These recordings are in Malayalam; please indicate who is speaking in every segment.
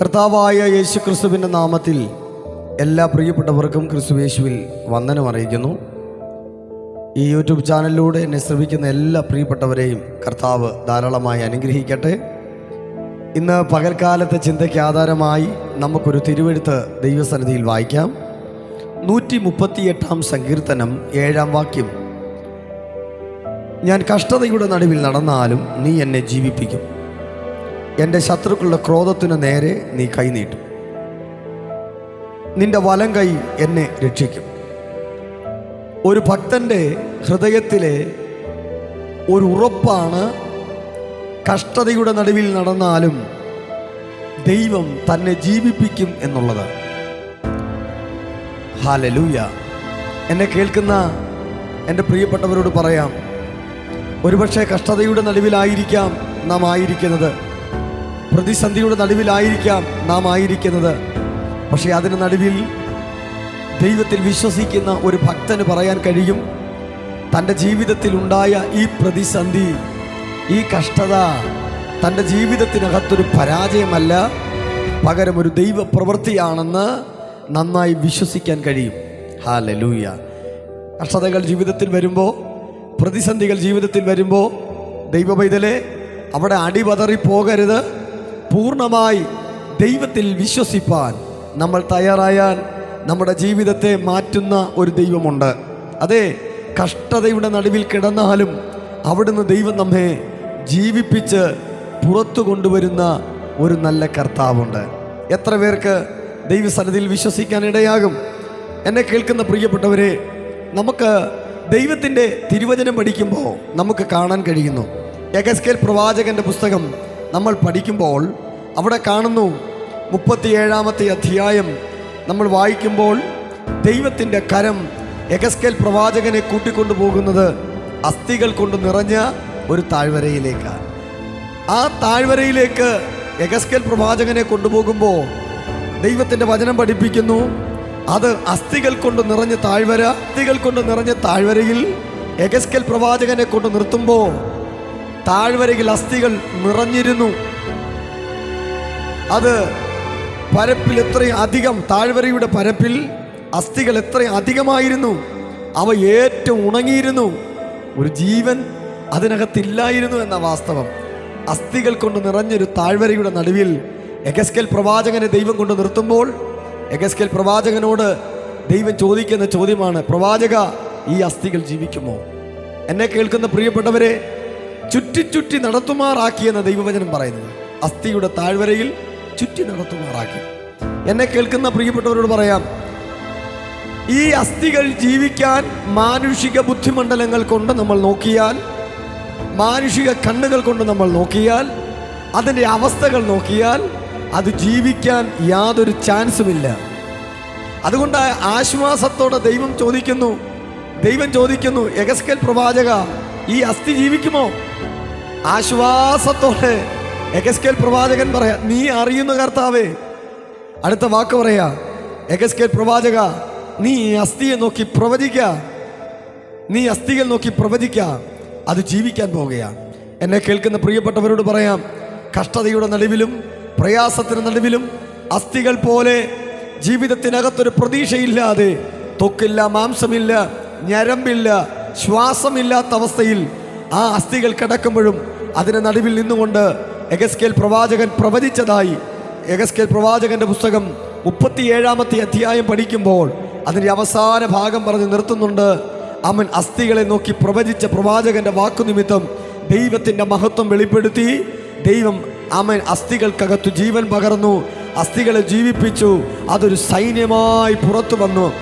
Speaker 1: കർത്താവായ യേശു ക്രിസ്തുവിന്റെ നാമത്തിൽ എല്ലാ പ്രിയപ്പെട്ടവർക്കും ക്രിസ്തുവേശുവിൽ വന്ദനം അറിയിക്കുന്നു. ഈ യൂട്യൂബ് ചാനലിലൂടെ എന്നെ ശ്രമിക്കുന്ന എല്ലാ പ്രിയപ്പെട്ടവരെയും കർത്താവ് ധാരാളമായി അനുഗ്രഹിക്കട്ടെ. ഇന്ന് പകൽക്കാലത്തെ ചിന്തയ്ക്ക് ആധാരമായി നമുക്കൊരു തിരുവെഴുത്ത് ദൈവസന്നിധിയിൽ വായിക്കാം. നൂറ്റി മുപ്പത്തിയെട്ടാം സങ്കീർത്തനം ഏഴാം വാക്യം. ഞാൻ കഷ്ടതയുടെ നടുവിൽ നടന്നാലും നീ എന്നെ ജീവിപ്പിക്കും. എന്റെ ശത്രുക്കളുടെ ക്രോധത്തിന് നേരെ നീ കൈനീട്ടും നിന്റെ വലം കൈ എന്നെ രക്ഷിക്കും. ഒരു ഭക്തന്റെ ഹൃദയത്തിലെ ഒരു ഉറപ്പാണ് കഷ്ടതയുടെ നടുവിൽ നടന്നാലും ദൈവം തന്നെ ജീവിപ്പിക്കും എന്നുള്ളത്. ഹാലലൂയ എന്നെ കേൾക്കുന്ന എന്റെ പ്രിയപ്പെട്ടവരോട് പറയാം ഒരുപക്ഷെ കഷ്ടതയുടെ നടുവിലായിരിക്കാം നാം ആയിരിക്കുന്നത്. പ്രതിസന്ധിയുടെ നടുവിലായിരിക്കാം നാം ആയിരിക്കുന്നത്. പക്ഷേ അതിന് നടുവിൽ ദൈവത്തിൽ വിശ്വസിക്കുന്ന ഒരു ഭക്തന് പറയാൻ കഴിയും തന്റെ ജീവിതത്തിൽ ഉണ്ടായ ഈ പ്രതിസന്ധി ഈ കഷ്ടത തന്റെ ജീവിതത്തിനകത്തൊരു പരാജയമല്ല പകരം ഒരു ദൈവ പ്രവൃത്തിയാണെന്ന് നന്നായി വിശ്വസിക്കാൻ കഴിയും. ഹാലലൂയ കഷ്ടതകൾ ജീവിതത്തിൽ വരുമ്പോൾ പ്രതിസന്ധികൾ ജീവിതത്തിൽ വരുമ്പോൾ ദൈവപൈതലെ അവിടെ അടിപതറി പോകരുത് പൂർണമായി ദൈവത്തിൽ വിശ്വസിപ്പാൻ നമ്മൾ തയ്യാറായാൽ നമ്മുടെ ജീവിതത്തെ മാറ്റുന്ന ഒരു ദൈവമുണ്ട്. അതെ കഷ്ടതയുടെ നടുവിൽ കിടന്നാലും അവിടുന്ന് ദൈവം നമ്മെ ജീവിപ്പിച്ച് പുറത്തു കൊണ്ടുവരുന്ന ഒരു നല്ല കർത്താവുണ്ട്. എത്ര പേർക്ക് ദൈവസന്നിധിയിൽ വിശ്വസിക്കാൻ ഇടയാകും? എന്നെ കേൾക്കുന്ന പ്രിയപ്പെട്ടവരെ നമുക്ക് ദൈവത്തിന്റെ തിരുവചനം പഠിക്കുമ്പോൾ നമുക്ക് കാണാൻ കഴിയുന്നു. എഗസ്കേൽ പ്രവാചകന്റെ പുസ്തകം നമ്മൾ പഠിക്കുമ്പോൾ അവിടെ കാണുന്നു മുപ്പത്തിയേഴാമത്തെ അധ്യായം. നമ്മൾ വായിക്കുമ്പോൾ ദൈവത്തിന്റെ കരം എഗസ്കേൽ പ്രവാചകനെ കൂട്ടിക്കൊണ്ടുപോകുന്നത് അസ്ഥികൾ കൊണ്ട് നിറഞ്ഞ ഒരു താഴ്വരയിലേക്കാണ്. ആ താഴ്വരയിലേക്ക് എഗസ്കേൽ പ്രവാചകനെ കൊണ്ടുപോകുമ്പോൾ ദൈവത്തിന്റെ വചനം പഠിപ്പിക്കുന്നു അത് അസ്ഥികൾ കൊണ്ട് നിറഞ്ഞ താഴ്വര അസ്ഥികൾ കൊണ്ട് നിറഞ്ഞ താഴ്വരയിൽ എഗസ്കേൽ പ്രവാചകനെ കൊണ്ട് നിർത്തുമ്പോൾ താഴ്വരയിൽ അസ്ഥികൾ നിറഞ്ഞിരുന്നു. അത് പരപ്പിൽ എത്രയും അധികം താഴ്വരയുടെ പരപ്പിൽ അസ്ഥികൾ എത്രയും അധികമായിരുന്നു. അവ ഏറ്റവും ഉണങ്ങിയിരുന്നു. ഒരു ജീവൻ അതിനകത്തില്ലായിരുന്നു എന്ന വാസ്തവം. അസ്ഥികൾ കൊണ്ട് നിറഞ്ഞൊരു താഴ്വരയുടെ നടുവിൽ എഗസ്കേൽ പ്രവാചകനെ ദൈവം കൊണ്ട് നിർത്തുമ്പോൾ എഗസ്കേൽ പ്രവാചകനോട് ദൈവം ചോദിക്കുന്ന ചോദ്യമാണ് പ്രവാചക ഈ അസ്ഥികൾ ജീവിക്കുമോ? എന്നെ കേൾക്കുന്ന പ്രിയപ്പെട്ടവരെ ചുറ്റി ചുറ്റി നടത്തുമാറാക്കിയെന്ന ദൈവവചനം പറയുന്നത്. അസ്ഥിയുടെ താഴ്വരയിൽ ചുറ്റി നടത്തുമാറാക്കി. എന്നെ കേൾക്കുന്ന പ്രിയപ്പെട്ടവരോട് പറയാം ഈ അസ്ഥികൾ ജീവിക്കാൻ മാനുഷിക ബുദ്ധിമണ്ഡലങ്ങൾ കൊണ്ട് നമ്മൾ നോക്കിയാൽ മാനുഷിക കണ്ണുകൾ കൊണ്ട് നമ്മൾ നോക്കിയാൽ അതിന്റെ അവസ്ഥകൾ നോക്കിയാൽ അത് ജീവിക്കാൻ യാതൊരു ചാൻസുമില്ല. അതുകൊണ്ട് ആശ്വാസത്തോടെ ദൈവം ചോദിക്കുന്നു ദൈവം ചോദിക്കുന്നു എഗസ്കൽ പ്രവാചക ഈ അസ്ഥി ജീവിക്കുമോ? ആശ്വാസത്തോടെ എഗസ്കേൽ പ്രവാചകൻ പറയാ നീ അറിയുന്ന കർത്താവേ. അടുത്ത വാക്ക് പറയാ എഗസ്കേൽ പ്രവാചക നീ അസ്ഥിയെ നോക്കി പ്രവചിക്ക. നീ അസ്ഥികൾ നോക്കി പ്രവചിക്ക. അത് ജീവിക്കാൻ പോവുകയാണ് എന്നെ കേൾക്കുന്ന പ്രിയപ്പെട്ടവരോട് പറയാം കഷ്ടതയുടെ നടുവിലും പ്രയാസത്തിന് നടുവിലും അസ്ഥികൾ പോലെ ജീവിതത്തിനകത്തൊരു പ്രതീക്ഷയില്ലാതെ തൊക്കില്ല മാംസമില്ല ഞരമ്പില്ല ശ്വാസമില്ലാത്ത അവസ്ഥയിൽ ആ അസ്ഥികൾ കിടക്കുമ്പോഴും അതിന് നടുവിൽ നിന്നുകൊണ്ട് എഗസ്കേൽ പ്രവാചകൻ പ്രവചിച്ചതായി. എഗസ്കേൽ പ്രവാചകന്റെ പുസ്തകം മുപ്പത്തിയേഴാമത്തെ അധ്യായം പഠിക്കുമ്പോൾ അതിന്റെ അവസാന ഭാഗം പറഞ്ഞ് നിർത്തുന്നുണ്ട്. അവൻ അസ്ഥികളെ നോക്കി പ്രവചിച്ച പ്രവാചകന്റെ വാക്കുനിമിത്തം ദൈവത്തിന്റെ മഹത്വം വെളിപ്പെടുത്തി. ദൈവം അവൻ അസ്ഥികൾക്കകത്തു ജീവൻ പകർന്നു. അസ്ഥികളെ ജീവിപ്പിച്ചു. അതൊരു സൈന്യമായി പുറത്തു വന്നു.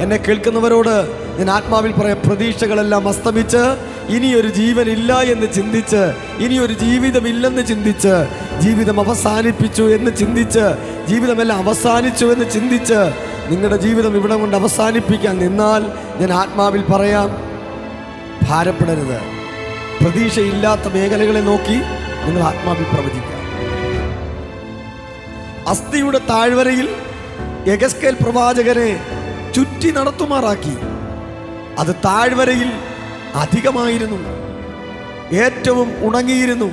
Speaker 1: എന്നെ കേൾക്കുന്നവരോട് ഞാൻ ആത്മാവിൽ പറയാം പ്രതീക്ഷകളെല്ലാം അസ്തമിച്ച് ഇനിയൊരു ജീവനില്ല എന്ന് ചിന്തിച്ച് ഇനിയൊരു ജീവിതമില്ലെന്ന് ചിന്തിച്ച് ജീവിതം അവസാനിപ്പിച്ചു എന്ന് ചിന്തിച്ച് ജീവിതമെല്ലാം അവസാനിച്ചു എന്ന് ചിന്തിച്ച് നിങ്ങളുടെ ജീവിതം ഇവിടെ കൊണ്ട് അവസാനിപ്പിക്കാൻ നിന്നാൽ ഞാൻ ആത്മാവിൽ പറയാം ഭാരപ്പെടരുത്. പ്രതീക്ഷയില്ലാത്ത മേഖലകളെ നോക്കി നിങ്ങൾ ആത്മാവിൽ പ്രവചിക്കുക. അസ്ഥിയുടെ താഴ്വരയിൽ യഗസ്കേൽ പ്രവാചകനെ ചുറ്റി നടത്തുമാറാക്കി. അത് താഴ്വരയിൽ അധികമായിരുന്നു. ഏറ്റവും ഉണങ്ങിയിരുന്നു.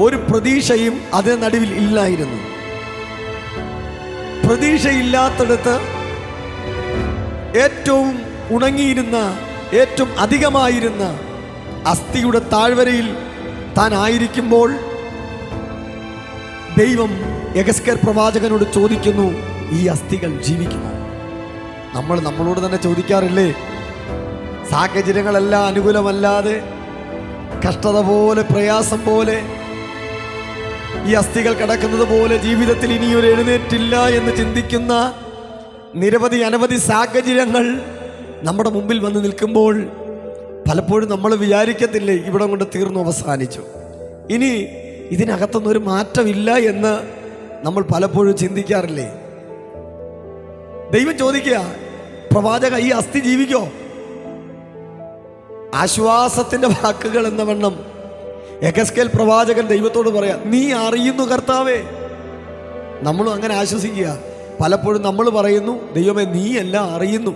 Speaker 1: ഒരു പ്രതീക്ഷയും അതിന് നടുവിൽ ഇല്ലായിരുന്നു. പ്രതീക്ഷയില്ലാത്തടത്ത് ഏറ്റവും ഉണങ്ങിയിരുന്ന ഏറ്റവും അധികമായിരുന്ന അസ്ഥിയുടെ താഴ്വരയിൽ താൻ ആയിരിക്കുമ്പോൾ ദൈവം യഗസ്കർ പ്രവാചകനോട് ചോദിക്കുന്നു ഈ അസ്ഥികൾ ജീവിക്കുമോ? നമ്മൾ നമ്മളോട് തന്നെ ചോദിക്കാറില്ലേ സാഹചര്യങ്ങളെല്ലാം അനുകൂലമല്ലാതെ കഷ്ടത പോലെ പ്രയാസം പോലെ ഈ അസ്ഥികൾ കിടക്കുന്നത് പോലെ ജീവിതത്തിൽ ഒരു എഴുന്നേറ്റില്ല എന്ന് ചിന്തിക്കുന്ന നിരവധി അനവധി സാഹചര്യങ്ങൾ നമ്മുടെ മുമ്പിൽ വന്ന് നിൽക്കുമ്പോൾ പലപ്പോഴും നമ്മൾ വിചാരിക്കത്തില്ലേ ഇവിടെ കൊണ്ട് തീർന്നു അവസാനിച്ചു. ഇനി ഇതിനകത്തൊന്നൊരു മാറ്റമില്ല എന്ന് നമ്മൾ പലപ്പോഴും ചിന്തിക്കാറില്ലേ? ദൈവം ചോദിക്കുക പ്രവാചക ഈ അസ്ഥി ജീവിക്കോ? ആശ്വാസത്തിന്റെ വാക്കുകൾ എന്ന വണ്ണം എഗസ്കേൽ പ്രവാചകൻ ദൈവത്തോട് പറയാ നീ അറിയുന്നു കർത്താവേ. നമ്മളും അങ്ങനെ ആശ്വസിക്കുക. പലപ്പോഴും നമ്മൾ പറയുന്നു ദൈവമേ നീ എല്ലാം അറിയുന്നു.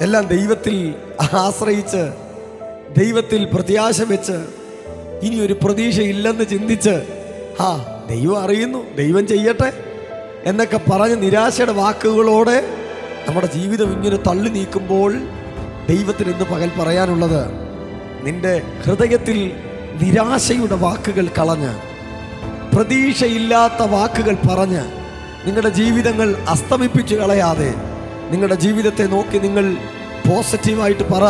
Speaker 1: എല്ലാം ദൈവത്തിൽ ആശ്രയിച്ച് ദൈവത്തിൽ പ്രത്യാശ വെച്ച് ഇനി ഒരു പ്രതീക്ഷയില്ലെന്ന് ചിന്തിച്ച് ആ ദൈവം അറിയുന്നു ദൈവം ചെയ്യട്ടെ എന്നൊക്കെ പറഞ്ഞ് നിരാശയുടെ വാക്കുകളോടെ നമ്മുടെ ജീവിതം ഇങ്ങനെ തള്ളി നീക്കുമ്പോൾ ദൈവത്തിന് ഇന്ന് പകൽ പറയാനുള്ളത് നിന്റെ ഹൃദയത്തിൽ നിരാശയുടെ വാക്കുകൾ കളഞ്ഞ് പ്രതീക്ഷയില്ലാത്ത വാക്കുകൾ പറഞ്ഞ് നിങ്ങളുടെ ജീവിതങ്ങൾ അസ്തമിപ്പിച്ചു കളയാതെ നിങ്ങളുടെ ജീവിതത്തെ നോക്കി നിങ്ങൾ പോസിറ്റീവായിട്ട് പറ.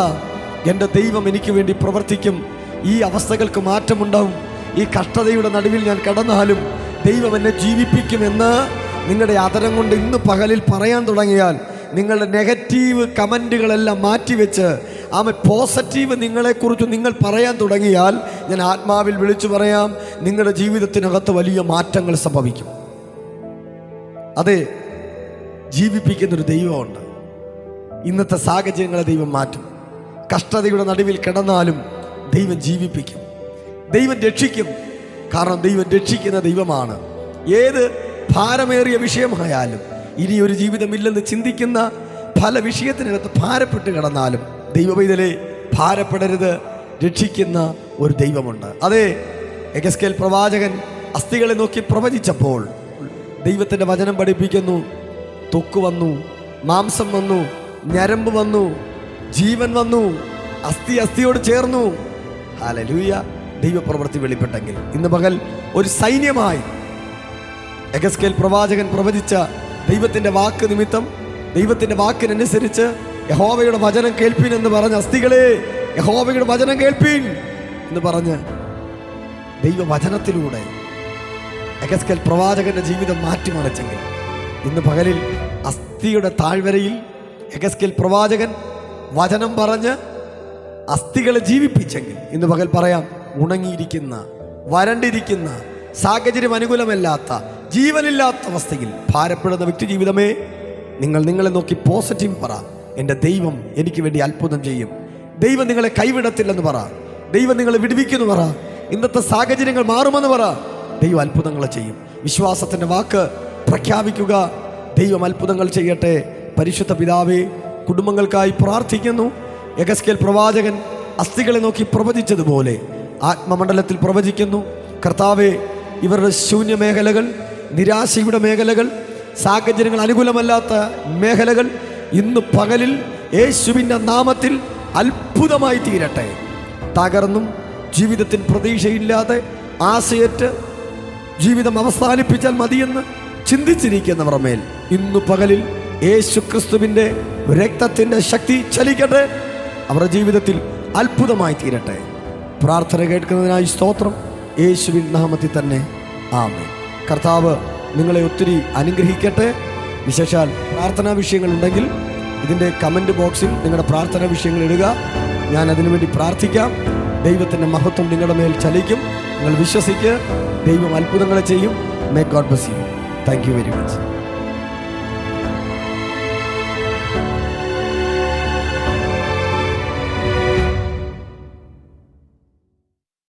Speaker 1: എന്റെ ദൈവം എനിക്ക് വേണ്ടി പ്രവർത്തിക്കും. ഈ അവസ്ഥകൾക്ക് മാറ്റമുണ്ടാവും. ഈ കഷ്ടതയുടെ നടുവിൽ ഞാൻ കടന്നാലും ദൈവം എന്നെ ജീവിപ്പിക്കുമെന്ന് നിങ്ങളുടെ അതരം കൊണ്ട് ഇന്ന് പകലിൽ പറയാൻ തുടങ്ങിയാൽ നിങ്ങളുടെ നെഗറ്റീവ് കമന്റുകളെല്ലാം മാറ്റിവെച്ച് ആമ പോസിറ്റീവ് നിങ്ങളെക്കുറിച്ച് നിങ്ങൾ പറയാൻ തുടങ്ങിയാൽ ഞാൻ ആത്മാവിൽ വിളിച്ചു പറയാം. നിങ്ങളുടെ ജീവിതത്തിനകത്ത് വലിയ മാറ്റങ്ങൾ സംഭവിക്കും. അതെ ജീവിപ്പിക്കുന്നൊരു ദൈവമുണ്ട്. ഇന്നത്തെ സാഹചര്യങ്ങളെ ദൈവം മാറ്റും. കഷ്ടതയുടെ നടുവിൽ കിടന്നാലും ദൈവം ജീവിപ്പിക്കും. ദൈവം രക്ഷിക്കും. കാരണം ദൈവം രക്ഷിക്കുന്ന ദൈവമാണ്. ഏത് ഭാരമേറിയ വിഷയമായാലും ഇനി ഒരു ജീവിതമില്ലെന്ന് ചിന്തിക്കുന്ന പല വിഷയത്തിനകത്ത് ഭാരപ്പെട്ട് കിടന്നാലും ദൈവവൈതലെ ഭാരപ്പെടരുത്. രക്ഷിക്കുന്ന ഒരു ദൈവമുണ്ട്. അതെ എഗസ്കേൽ പ്രവാചകൻ അസ്ഥികളെ നോക്കി പ്രവചിച്ചപ്പോൾ ദൈവത്തിന്റെ വചനം പഠിപ്പിക്കുന്നു. തൊക്ക് വന്നു മാംസം വന്നു ഞരമ്പ് വന്നു ജീവൻ വന്നു അസ്ഥി അസ്ഥിയോട് ചേർന്നു. ഹാലലൂയ ദൈവപ്രവൃത്തി വെളിപ്പെട്ടെങ്കിൽ. ഇന്ന് പകൽ ഒരു സൈന്യമായി എഗസ്കേൽ പ്രവാചകൻ പ്രവചിച്ച ദൈവത്തിന്റെ വാക്ക് നിമിത്തം ദൈവത്തിന്റെ വാക്കിനനുസരിച്ച് യഹോവയുടെ വചനം കേൾപ്പീൻ എന്ന് പറഞ്ഞ അസ്ഥികളെ യഹോവയുടെ വചനം കേൾപ്പീൻ എന്ന് പറഞ്ഞ് ദൈവവചനത്തിലൂടെ എഗസ്കൽ പ്രവാചകന്റെ ജീവിതം മാറ്റിമറിച്ചെങ്കിൽ ഇന്ന് പകലിൽ അസ്ഥിയുടെ താഴ്വരയിൽ എഗസ്കൽ പ്രവാചകൻ വചനം പറഞ്ഞ് അസ്ഥികളെ ജീവിപ്പിച്ചെങ്കിൽ ഇന്ന് പകൽ പറയാം ഉണങ്ങിയിരിക്കുന്ന വരണ്ടിരിക്കുന്ന സാഹചര്യം അനുകൂലമല്ലാത്ത ജീവനില്ലാത്ത അവസ്ഥയിൽ ഭാരപ്പെടുന്ന വ്യക്തി ജീവിതമേ നിങ്ങൾ നിങ്ങളെ നോക്കി പോസിറ്റീവ് പറ. എന്റെ ദൈവം എനിക്ക് വേണ്ടി അത്ഭുതം ചെയ്യും. ദൈവം നിങ്ങളെ കൈവിടത്തില്ലെന്ന് പറ. ദൈവം നിങ്ങളെ വിടുവിക്കുന്നു പറ. ഇന്നത്തെ സാഹചര്യങ്ങൾ മാറുമെന്ന് പറ. ദൈവം അത്ഭുതങ്ങൾ ചെയ്യും. വിശ്വാസത്തിന്റെ വാക്ക് പ്രഖ്യാപിക്കുക. ദൈവം അത്ഭുതങ്ങൾ ചെയ്യട്ടെ. പരിശുദ്ധ പിതാവേ കുടുംബങ്ങൾക്കായി പ്രാർത്ഥിക്കുന്നു. യഗസ്കേൽ പ്രവാചകൻ അസ്ഥികളെ നോക്കി പ്രവചിച്ചതുപോലെ ആത്മമണ്ഡലത്തിൽ പ്രവചിക്കുന്നു. കർത്താവെ ഇവരുടെ ശൂന്യ മേഖലകൾ നിരാശയുടെ മേഖലകൾ സാഹചര്യങ്ങൾ അനുകൂലമല്ലാത്ത മേഖലകൾ ഇന്ന് പകലിൽ യേശുവിന്റെ നാമത്തിൽ അത്ഭുതമായി തീരട്ടെ. തകർന്നും ജീവിതത്തിൽ പ്രതീക്ഷയില്ലാതെ ആശയറ്റ് ജീവിതം അവസാനിപ്പിച്ചാൽ മതിയെന്ന് ചിന്തിച്ചിരിക്കുന്നവർ മേൽ ഇന്നു പകലിൽ യേശു ക്രിസ്തുവിന്റെ രക്തത്തിന്റെ ശക്തി ചലിക്കട്ടെ. അവരുടെ ജീവിതത്തിൽ അത്ഭുതമായി തീരട്ടെ. പ്രാർത്ഥന കേൾക്കുന്നതിനായി സ്തോത്രം. യേശുവിൻ നാമത്തിൽ തന്നെ. ആമേ കർത്താവ് നിങ്ങളെ ഒത്തിരി അനുഗ്രഹിക്കട്ടെ. വിശേഷാൽ പ്രാർത്ഥനാ വിഷയങ്ങളുണ്ടെങ്കിൽ ഇതിന്റെ കമന്റ് ബോക്സിൽ നിങ്ങളുടെ പ്രാർത്ഥനാ വിഷയങ്ങൾ ഇടുക. ഞാൻ അതിനുവേണ്ടി പ്രാർത്ഥിക്കാം. ദൈവത്തിന്റെ മഹത്വം നിങ്ങളുടെ മേൽ ചലിക്കും. നിങ്ങൾ വിശ്വസിക്കുക ദൈവം അത്ഭുതങ്ങളെ ചെയ്യും. May God bless you thank you very much